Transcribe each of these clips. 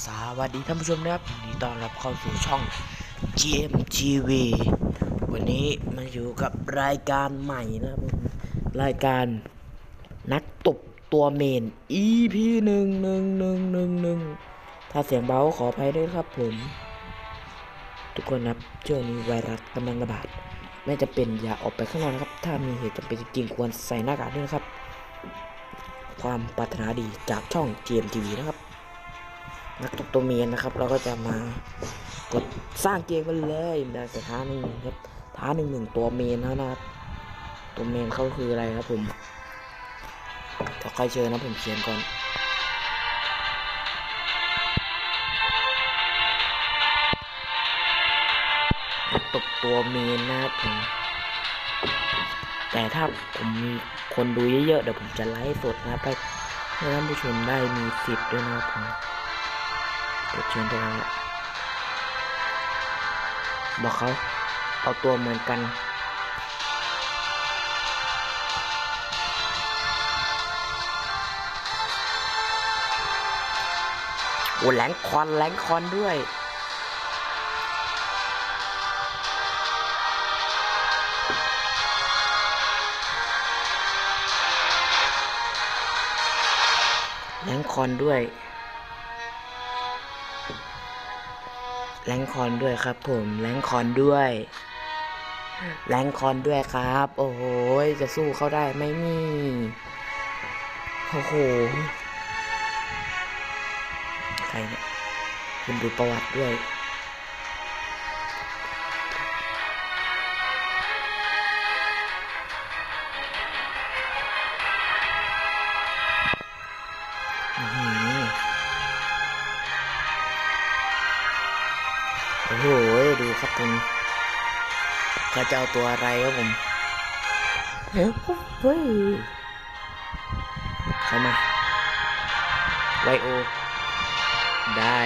สวัสดีท่านผู้ชมนะครับนดีต้อนรับเข้าสู่ช่อง GMTV วันนี้มาอยู่กับรายการใหม่นะครับผมรายการนักตบตัวเมน EP หนึ่งหนึ่งหนึ่งหนึ่งหนึ่งถ้าเสียงเบาขออภัยด้วยครับผม ทุกคนนะครับช่วงนี้ไวรัสกำลังระบาด ไม่จะเป็นอย่าออกไปข้างนอกนะครับ ถ้ามีเหตุจำเป็นจริงควรใส่หน้ากากด้วยนะครับ ความปรารถนาดีจากช่อง GMTV นะครับ นักตกตัวเมียนะครับ เราก็จะมากดสร้างเกมกันเลยแบบสถาหนึ่งครับท้าหนึ่งหนึ่งตัวเมนแล้วนะครับตัวเมนเขาคืออะไรครับผมก็ค่อยเจอนะผมเขียนก่อนนักตกตัวเมนนะครับผมแต่ถ้าผมมีคนดูเยอะๆเดี๋ยวผมจะไลฟ์สดนะครับให้ให้ท่านผู้ชมได้มีสิทธิ์ด้วยนะครับผม กดเชิญตัวนั้นแหละบอกเขาเอาตัวเหมือนกันโอ้แหลงคอนแหลงคอนด้วยแรงคอนด้วย แรงคอนด้วยครับ ผมแรงคอนด้วย แรงคอนด้วยครับ โอ้โหจะสู้เขาได้ไหมนี่โอ้โหใครเนี่ยคุณดูประวัติด้วย เขาจะเอาตัวอะไรครับผมเฮ้ยเฮ้ยเข้ามาไวโอ ได้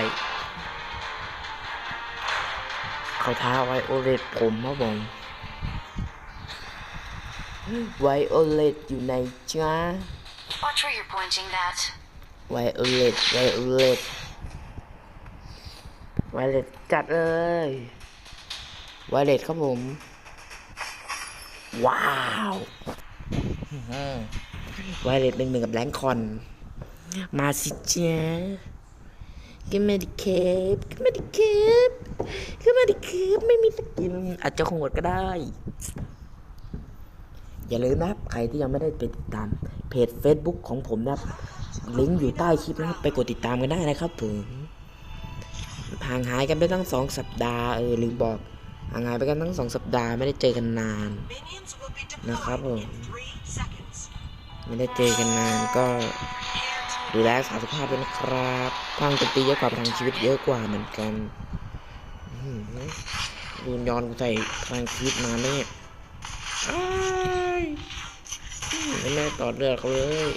เขาท้าไวโอเลตผมครับผมไวโอเลตอยู่ในจ้า Watch where you're pointing that. ไวโอเลตไวโอเลตไวโอเลตจัดเลยไวโอเลตครับผม ว้าวไวเลตหนึ่งหนึ่งกับแรงคอน มาสิจ้ากิมาดิเคปกิมาดิเคปกิมาดิเคปไม่มีสกินอาจจะคงหดก็ได้ อย่าลืมนะครับ ใครที่ยังไม่ได้ไปติดตาม เพจ Facebook ของผมนะครับ ลิงก์อยู่ใต้คลิปนะครับ ไปกดติดตามกันได้นะครับผมห่างหายกันไปตั้งสองสัปดาห์ เออลืมบอก ห่างหายไปกันตั้งสองสัปดาห์ไม่ได้เจอกันนานนะครับผมไม่ได้เจอกันนานก็ดูแลรักษาสุขภาพด้วยนะครับทางตีเยอะกว่าทางชีวิตเยอะกว่าเหมือนกันดูย้อนใส่ทางชีวิตมาเนี่ยไม่แม่ต่อเลือดเขาเลย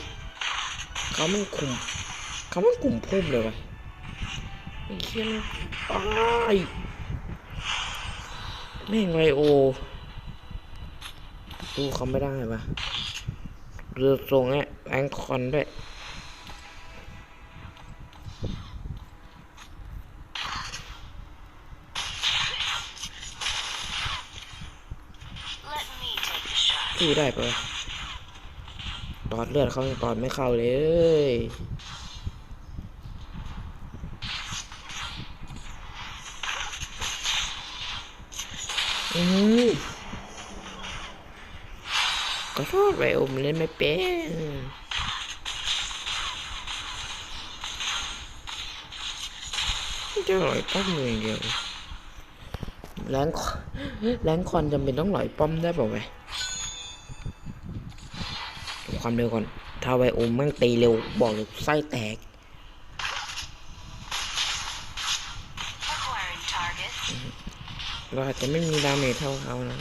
เขาไม่คุมเขาไม่กลุ่มพุ่มเลยวะไอ้เคี้ยนตาย แม่งไวโอสู้เขาไม่ได้ปะเรือทรงเนี่ยแรงคอนด้วย Let me take the shot. สู้ได้ปะวะตอดเลือดเขายังตอดไม่เข้าเลย อืมก็ชอบไวโอมเล่นไม่เป็นจะหลอยป้อมเลยอย่างเดียวแรงคอนแรงคอนจำเป็นต้องหลอยป้อมได้เปล่าวะดูความเร็วก่อน ถ้าไวโอมมั่งตีเร็ว บอกเลยไส้แตก เราอาจจะไม่มีดาเมจเท่าเขานะ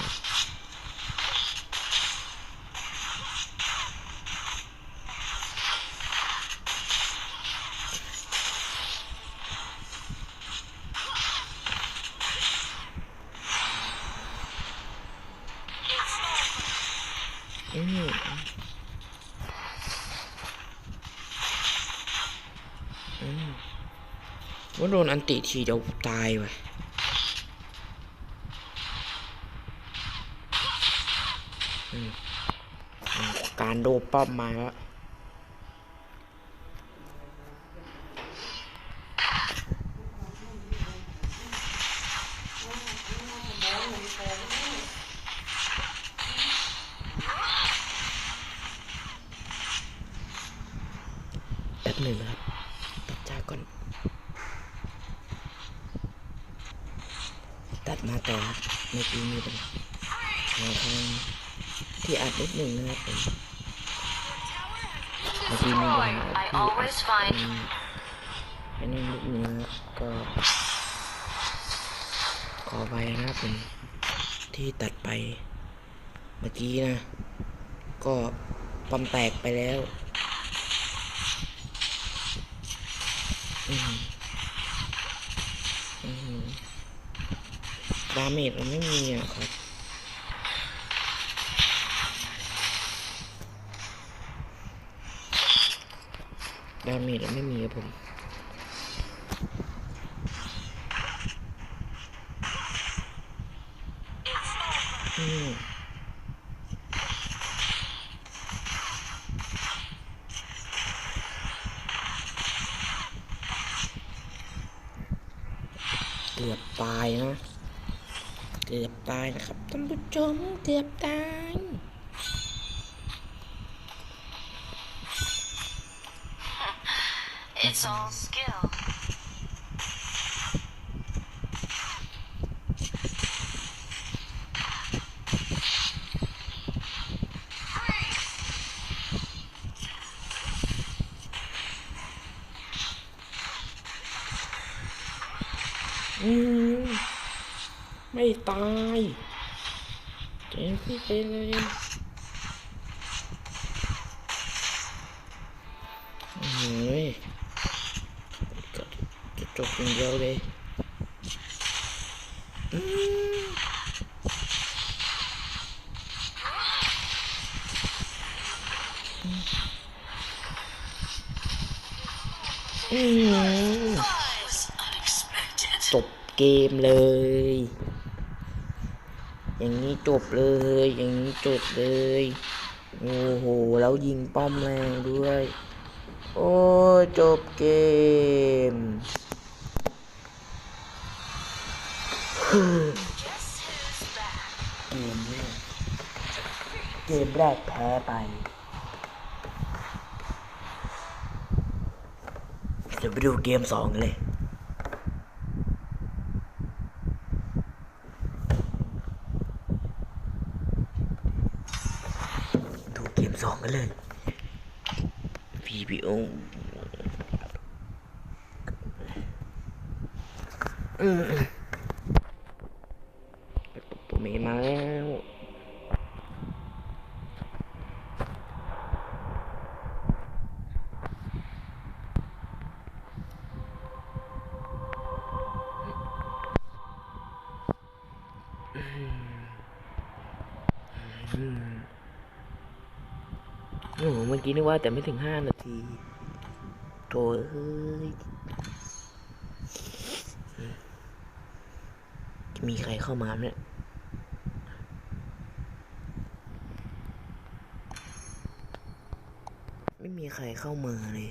อืมอืมว่าโดนอันติทีเดียวตายว่ะอืมอืม การโดนป้อมมาแล้วแป๊บหนึ่งนะครับตัดจากก่อนตัดมาต่อครับเมื่อกี้มีเป็นทางทางที่อัดนิดหนึ่งนะครับผม เมื่อกี้มีปัญ Destroyed. หา I ที่อัด always find อันนี้นิดนึงนะครับก็ขอไปนะครับผมที่ตัดไปเมื่อกี้นะ ก็ปั๊มแตกไปแล้วอืมอืมดาเมจมันไม่มีอะครับ ดาเมจมันไม่มีครับผมอืมเกือบตายนะ เกือบตายนะครับท่านผู้ชม เกือบตาย it's all skill. อืมไม่ตายเจ๊พี่ไปเลยโอ้ยก็ จบอย่างเดียวเลยจบเกมเลย อย่างนี้จบเลย อย่างนี้จบเลย โอ้โห แล้วยิงป้อมแรงด้วย โอ้จบเกม เกมแรกเกมแรกแพ้ไป เดี๋ยวไปดูเกมสองกันเลยดูเกมสองกันเลย VPO อืมตัวเมย์มาแล้ว โอ้โหเมื่อกี้นึกว่าแต่ไม่ถึงห้านาทีโถเอ้ย จะมีใครเข้ามาเนี่ยไม่มีใครเข้ามาเลย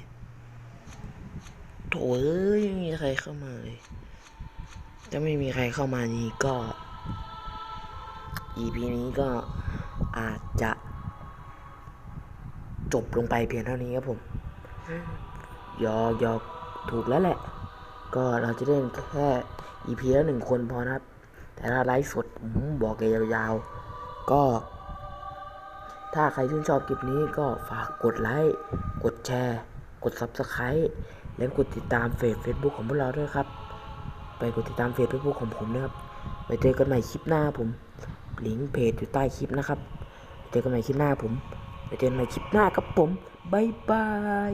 โถเอ้ยไม่มีใครเข้ามาเลยถ้าไม่มีใครเข้ามานี้ก็ EP นี้ก็อาจจะ จบลงไปเพียงเท่านี้ครับผมยอกยอกถูกแล้วแหละ ก็เราจะเล่นแค่ EP ละหนึ่งคนพอนะครับ แต่ถ้าไลฟ์สดบอกเลยยาวๆ ก็ ถ้าใครชื่นชอบคลิปนี้ก็ฝากกดไลค์ กดแชร์ กด Subscribe และกดติดตามเฟซเฟซบุ๊กของพวกเราด้วยครับ ไปกดติดตามเฟซเฟซบุ๊กของผมนะครับไว้เจอกันใหม่คลิปหน้าผม ลิงก์เพจอยู่ใต้คลิปนะครับเจอกันใหม่คลิปหน้าผมเจอกันใหม่คลิปหน้าครับผม บ๊ายบาย